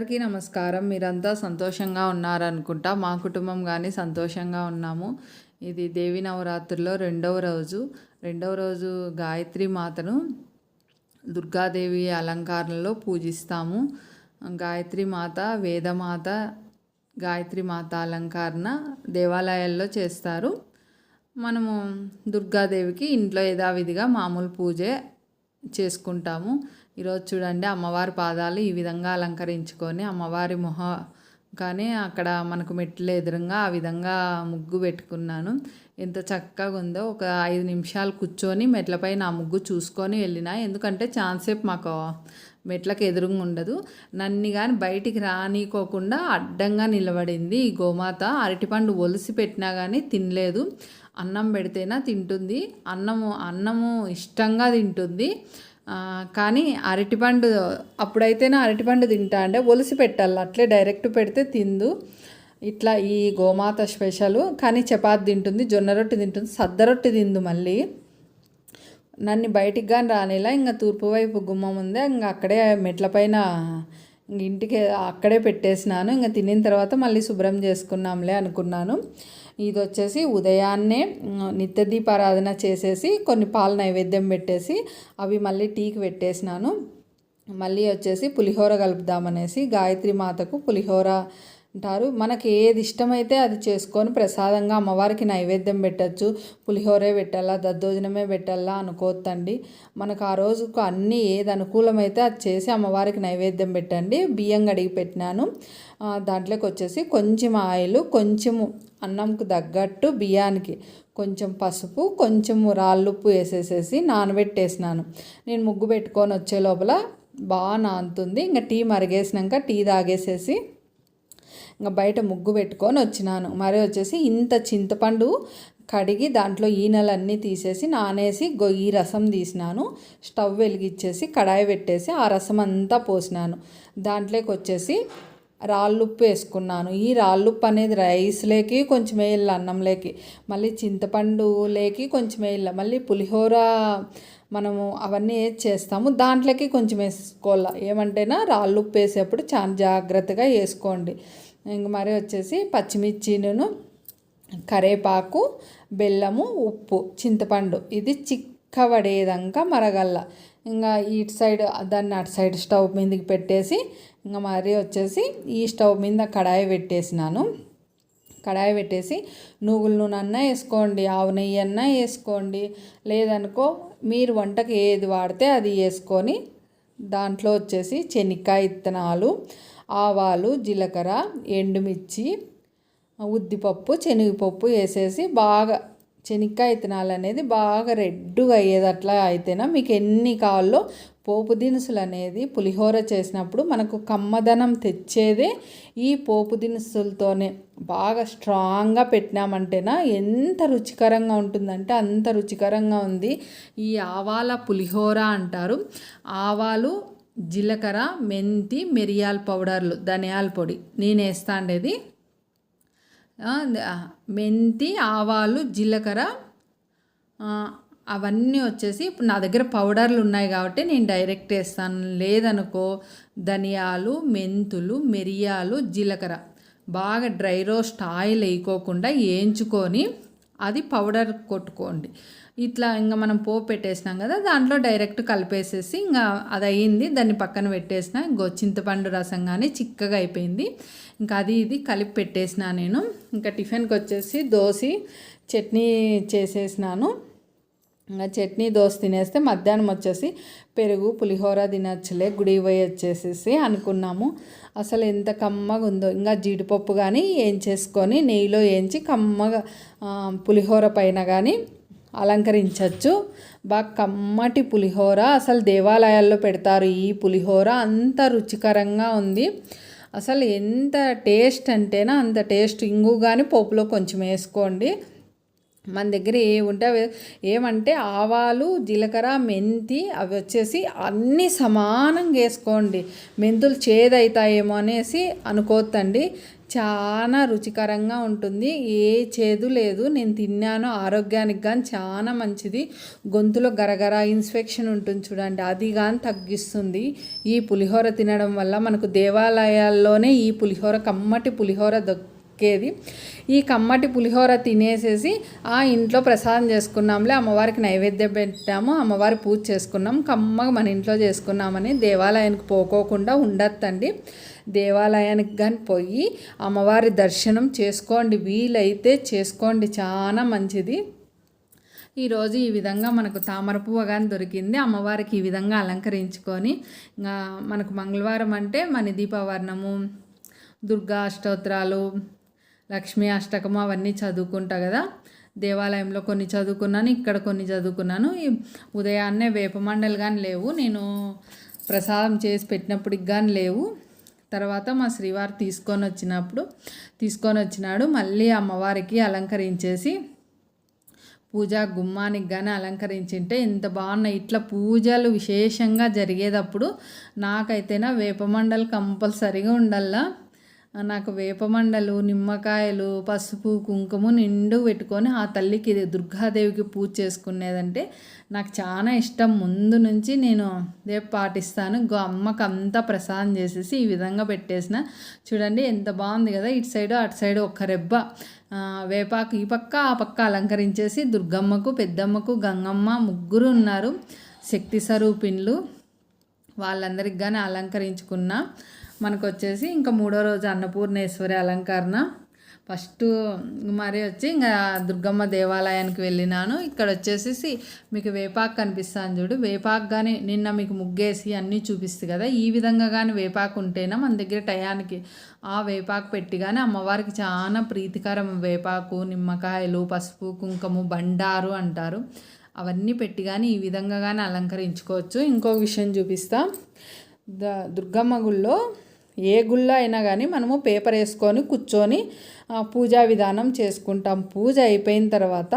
అందరికీ నమస్కారం. మీరంతా సంతోషంగా ఉన్నారనుకుంటా మా కుటుంబం కానీ సంతోషంగా ఉన్నాము. ఇది దేవి నవరాత్రుల్లో రెండవ రోజు. రెండవ రోజు గాయత్రి మాతను దుర్గాదేవి అలంకారంలో పూజిస్తాము. గాయత్రి మాత వేదమాత గాయత్రి మాత అలంకరణ దేవాలయాల్లో చేస్తారు. మనము దుర్గాదేవికి ఇంట్లో యథావిధిగా మామూలు పూజే చేసుకుంటాము. ఈరోజు చూడండి అమ్మవారి పాదాలు ఈ విధంగా అలంకరించుకొని అమ్మవారి మొహ కానీ అక్కడ మనకు మెట్లు ఎదురుగా ఆ విధంగా ముగ్గు పెట్టుకున్నాను. ఎంత చక్కగా ఉందో ఒక ఐదు నిమిషాలు కూర్చొని మెట్లపై నా ముగ్గు చూసుకొని వెళ్ళిన. ఎందుకంటే ఛాన్సేపు మాకు మెట్లకు ఎదురుగా ఉండదు. నన్ను కానీ బయటికి రానికోకుండా అడ్డంగా నిలబడింది ఈ గోమాత. అరటిపండు ఒలిసి పెట్టినా కానీ తినలేదు. అన్నం పెడితేనా తింటుంది. అన్నము అన్నము ఇష్టంగా తింటుంది. కానీ అరటిపండు అప్పుడైతేనే అరటిపండు తింటా అంటే ఒలిసి పెట్టాలి. అట్లే డైరెక్ట్ పెడితే తిందు. ఇట్లా ఈ గోమాత స్పెషల్. కానీ చపాతి తింటుంది జొన్న రొట్టె తింటుంది సద్ద రొట్టె తిందు మళ్ళీ. నన్ను బయటికి కానీ రానిలా ఇంకా తూర్పు వైపు గుమ్మం ఉంది ఇంకా అక్కడే మెట్లపైన ఇంటికి అక్కడే పెట్టేసినాను. ఇంకా తినిన తర్వాత మళ్ళీ శుభ్రం చేసుకున్నాంలే అనుకున్నాను. ఇది వచ్చేసి ఉదయాన్నే నిత్య దీపారాధన చేసేసి కొన్ని పాల నైవేద్యం పెట్టేసి అవి మళ్ళీ టీకి పెట్టేసినాను. మళ్ళీ వచ్చేసి పులిహోర కలుపుదామనేసి గాయత్రి మాతకు పులిహోర అంటారు. మనకి ఏది ఇష్టమైతే అది చేసుకొని ప్రసాదంగా అమ్మవారికి నైవేద్యం పెట్టచ్చు. పులిహోరే పెట్టాలా దద్దోజనమే పెట్టాలా అనుకోవద్దండి మనకు ఆ రోజుకు అన్నీ ఏది అనుకూలమైతే అది చేసి అమ్మవారికి నైవేద్యం పెట్టండి. బియ్యం కడిగి పెట్టినాను. దాంట్లోకి వచ్చేసి కొంచెం ఆయిల్ కొంచెము అన్నంకు తగ్గట్టు బియ్యానికి కొంచెం పసుపు కొంచెం రాళ్ళుప్పు వేసేసేసి నానబెట్టేసినాను. నేను ముగ్గు పెట్టుకొని వచ్చే లోపల బాగా నానుతుంది. ఇంకా టీ మరిగేసినాక టీ తాగేసేసి ఇంకా బయట ముగ్గు పెట్టుకొని వచ్చినాను. మరి వచ్చేసి ఇంత చింతపండు కడిగి దాంట్లో ఈనెలన్నీ తీసేసి నానేసి గొయ్యి రసం తీసినాను. స్టవ్ వెలిగించేసి కడాయి పెట్టేసి ఆ రసం అంతా పోసినాను. దాంట్లోకి వచ్చేసి రాళ్ళుప్పు వేసుకున్నాను. ఈ రాళ్ళుప్పు అనేది రైస్లోకి కొంచెం వేయాలి అన్నంలోకి మళ్ళీ చింతపండు లేకి కొంచెం వేయాలి మళ్ళీ పులిహోర మనము అవన్నీ ఏది చేస్తాము. దాంట్లోకి కొంచెం వేసుకోవాలి. ఏమంటేనా రాళ్ళు ఉప్పు వేసేప్పుడు చాలా జాగ్రత్తగా వేసుకోండి. ఇంక మరి వచ్చేసి పచ్చిమిర్చిను కరేపాకు బెల్లము ఉప్పు చింతపండు. ఇది చిక్కబడేదాకా మరగల్ల. ఇంకా ఇటు సైడ్ దాన్ని అటు సైడ్ స్టవ్ మీదకి పెట్టేసి ఇంకా మరి వచ్చేసి ఈ స్టవ్ మీద కడాయి పెట్టేసినాను. కడాయి పెట్టేసి నువ్వుల నూనె అన్నా వేసుకోండి ఆవు నెయ్యి అన్నా వేసుకోండి. లేదనుకో మీరు వంటకి ఏది వాడితే అది వేసుకొని దాంట్లో వచ్చేసి శనక్కాయ ఇత్తనాలు ఆవాలు జీలకర్ర ఎండుమిర్చి ఉద్దిపప్పు శనగపప్పు వేసేసి బాగా శనక్కాయ ఇత్తనాలు అనేది బాగా రెడ్డుగా అయ్యేదట్లా అయితేనా మీకు ఎన్ని కావాలో పోపు దినుసులు అనేది పులిహోర చేసినప్పుడు మనకు కమ్మదనం తెచ్చేదే ఈ పోపు దినుసులతోనే. బాగా స్ట్రాంగ్గా పెట్టినామంటేనా ఎంత రుచికరంగా ఉంటుందంటే అంత రుచికరంగా ఉంది. ఈ ఆవాల పులిహోర అంటారు. ఆవాలు జీలకర్ర మెంతి మిరియాల పౌడర్లు ధనియాల పొడి. నేను వేస్తా ఉండేది మెంతి ఆవాలు జీలకర్ర అవన్నీ వచ్చేసి ఇప్పుడు నా దగ్గర పౌడర్లు ఉన్నాయి కాబట్టి నేను డైరెక్ట్ వేస్తాను. లేదనుకో ధనియాలు మెంతులు మిరియాలు జీలకర్ర బాగా డ్రై రోస్ట్ ఆయిల్ వేయకోకుండా వేయించుకొని అది పౌడర్ కొట్టుకోండి. ఇట్లా ఇంకా మనం పోపు పెట్టేసినాం కదా దాంట్లో డైరెక్ట్ కలిపేసేసి ఇంకా అది అయ్యింది. దాన్ని పక్కన పెట్టేసిన ఇంకో చింతపండు రసం కానీ చిక్కగా అయిపోయింది. ఇంకా అది ఇది కలిపి పెట్టేసిన నేను. ఇంకా టిఫిన్కి వచ్చేసి దోశ చట్నీ చేసేసినాను. చట్నీ దోశ తినేస్తే మధ్యాహ్నం వచ్చేసి పెరుగు పులిహోర తినచ్చులే గుడి పోయి వచ్చేసేసి అనుకున్నాము. అసలు ఎంత కమ్మగా ఉందో. ఇంకా జీడిపప్పు కానీ ఏం చేసుకొని నెయ్యిలో వేయించి కమ్మగా పులిహోర పైన కానీ అలంకరించవచ్చు బాగా కమ్మటి పులిహోర. అసలు దేవాలయాల్లో పెడతారు ఈ పులిహోర. అంత రుచికరంగా ఉంది. అసలు ఎంత టేస్ట్ అంటేనా అంత టేస్ట్. ఇంగు కానీ పోపులో కొంచెం వేసుకోండి. మన దగ్గర ఏ ఉంటే ఏమంటే ఆవాలు జీలకర్ర మెంతి అవి వచ్చేసి అన్నీ సమానంగా వేసుకోండి. మెంతులు చేదవుతాయేమో అనేసి అనుకోవద్దండి చాలా రుచికరంగా ఉంటుంది. ఏ చేదు లేదు. నేను తిన్నాను ఆరోగ్యానికి కానీ చాలా మంచిది. గొంతులో గరగర ఇన్స్ఫెక్షన్ ఉంటుంది చూడండి. అది కానీ తగ్గిస్తుంది. ఈ పులిహోర తినడం వల్ల మనకు దేవాలయాల్లోనే ఈ పులిహోర కమ్మటి పులిహోర దొక్కేది ఈ కమ్మటి పులిహోర తినేసేసి ఆ ఇంట్లో ప్రసాదం చేసుకున్నాంలే అమ్మవారికి నైవేద్యం పెట్టాము అమ్మవారి పూజ చేసుకున్నాం. కమ్మగా మన ఇంట్లో చేసుకున్నామని దేవాలయానికి పోకోకుండా ఉండొద్దండి. దేవాలయానికి కానీ పోయి అమ్మవారి దర్శనం చేసుకోండి వీలైతే చేసుకోండి చాలా మంచిది. ఈరోజు ఈ విధంగా మనకు తామర పువ్వు కానీ దొరికింది. అమ్మవారికి ఈ విధంగా అలంకరించుకొని ఇంకా మనకు మంగళవారం అంటే మన దీపవర్ణము దుర్గా అష్టోత్తరాలు లక్ష్మీ అష్టకం అవన్నీ చదువుకుంటా కదా. దేవాలయంలో కొన్ని చదువుకున్నాను ఇక్కడ కొన్ని చదువుకున్నాను. ఈ ఉదయాన్నే వేపమండలు కానీ లేవు. నేను ప్రసాదం చేసి పెట్టినప్పటికి కానీ లేవు. తర్వాత మా శ్రీవారు తీసుకొని వచ్చినప్పుడు తీసుకొని వచ్చినాడు. మళ్ళీ అమ్మవారికి అలంకరించేసి పూజా గుమ్మానికి కానీ అలంకరించింటే ఇంత బాగున్నాయి. ఇట్లా పూజలు విశేషంగా జరిగేటప్పుడు నాకైతేనా వేపమండలు కంపల్సరిగా ఉండాలా నాకు వేపమండలు నిమ్మకాయలు పసుపు కుంకుమ నిండు పెట్టుకొని ఆ తల్లికి దుర్గాదేవికి పూజ చేసుకునేదంటే నాకు చాలా ఇష్టం. ముందు నుంచి నేను రేపు పాటిస్తాను. గో అమ్మకు అంతా ప్రసాదం చేసేసి ఈ విధంగా పెట్టేసిన. చూడండి ఎంత బాగుంది కదా. ఇటు సైడు అటు సైడు ఒక్క రెబ్బ. వేపాకు ఈ పక్క ఆ పక్క అలంకరించేసి దుర్గమ్మకు పెద్దమ్మకు గంగమ్మ ముగ్గురు ఉన్నారు. శక్తి స్వరూపిన్లు వాళ్ళందరికి కానీ అలంకరించుకున్నా. మనకు వచ్చేసి ఇంకా మూడో రోజు అన్నపూర్ణేశ్వరి అలంకరణ. ఫస్ట్ మరి వచ్చి ఇంకా దుర్గమ్మ దేవాలయానికి వెళ్ళినాను. ఇక్కడ వచ్చేసి మీకు వేపాకు కనిపిస్తాను చూడు. వేపాకు కానీ నిన్న మీకు ముగ్గేసి అన్నీ చూపిస్తుంది కదా. ఈ విధంగా కానీ వేపాకు ఉంటేనా మన దగ్గర టయానికి ఆ వేపాకు పెట్టి కానీ అమ్మవారికి చాలా ప్రీతికరం వేపాకు నిమ్మకాయలు పసుపు కుంకుమ బండారు అంటారు. అవన్నీ పెట్టి కానీ ఈ విధంగా కానీ అలంకరించుకోవచ్చు. ఇంకొక విషయం చూపిస్తా. ద దుర్గమ్మ గుళ్ళో ఏ గుళ్ళో అయినా కానీ మనము పేపర్ వేసుకొని కూర్చొని పూజా విధానం చేసుకుంటాం. పూజ అయిపోయిన తర్వాత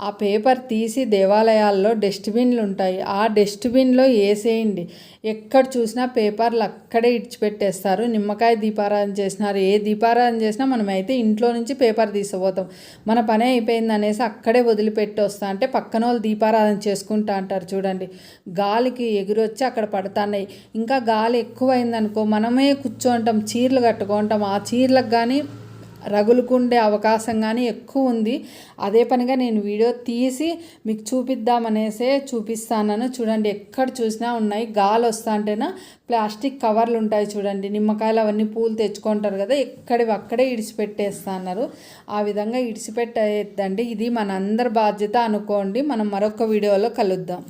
ఆ పేపర్ తీసి దేవాలయాల్లో డస్ట్బిన్లు ఉంటాయి ఆ డస్ట్బిన్లో వేసేయండి ఎక్కడ చూసినా పేపర్లు అక్కడే ఇడిచిపెట్టేస్తారు. నిమ్మకాయ దీపారాధన చేసినారు. ఏ దీపారాధన చేసినా మనం అయితే ఇంట్లో నుంచి పేపర్ తీసిపోతాం మన పని అయిపోయింది అనేసి అక్కడే వదిలిపెట్టి వస్తా అంటే పక్కన వాళ్ళు దీపారాధన చేసుకుంటా అంటారు చూడండి. గాలికి ఎగురొచ్చి అక్కడ పడుతున్నాయి. ఇంకా గాలి ఎక్కువైందనుకో మనమే కూర్చోంటాం చీరలు కట్టుకుంటాం. ఆ చీరలకు కానీ రగులుకుండే అవకాశం కానీ ఎక్కువ ఉంది. అదే పనిగా నేను వీడియో తీసి మీకు చూపిద్దామనేసే చూపిస్తాను చూడండి ఎక్కడ చూసినా ఉన్నాయి. గాలి వస్తా అంటేనా ప్లాస్టిక్ కవర్లు ఉంటాయి చూడండి. నిమ్మకాయలు అవన్నీ పూలు తెచ్చుకుంటారు కదా ఎక్కడివి అక్కడే ఇడిచిపెట్టేస్తా అన్నారు ఆ విధంగా ఇడిచిపెట్టేద్దండి. ఇది మనందరి బాధ్యత అనుకోండి. మనం మరొక వీడియోలో కలుద్దాం.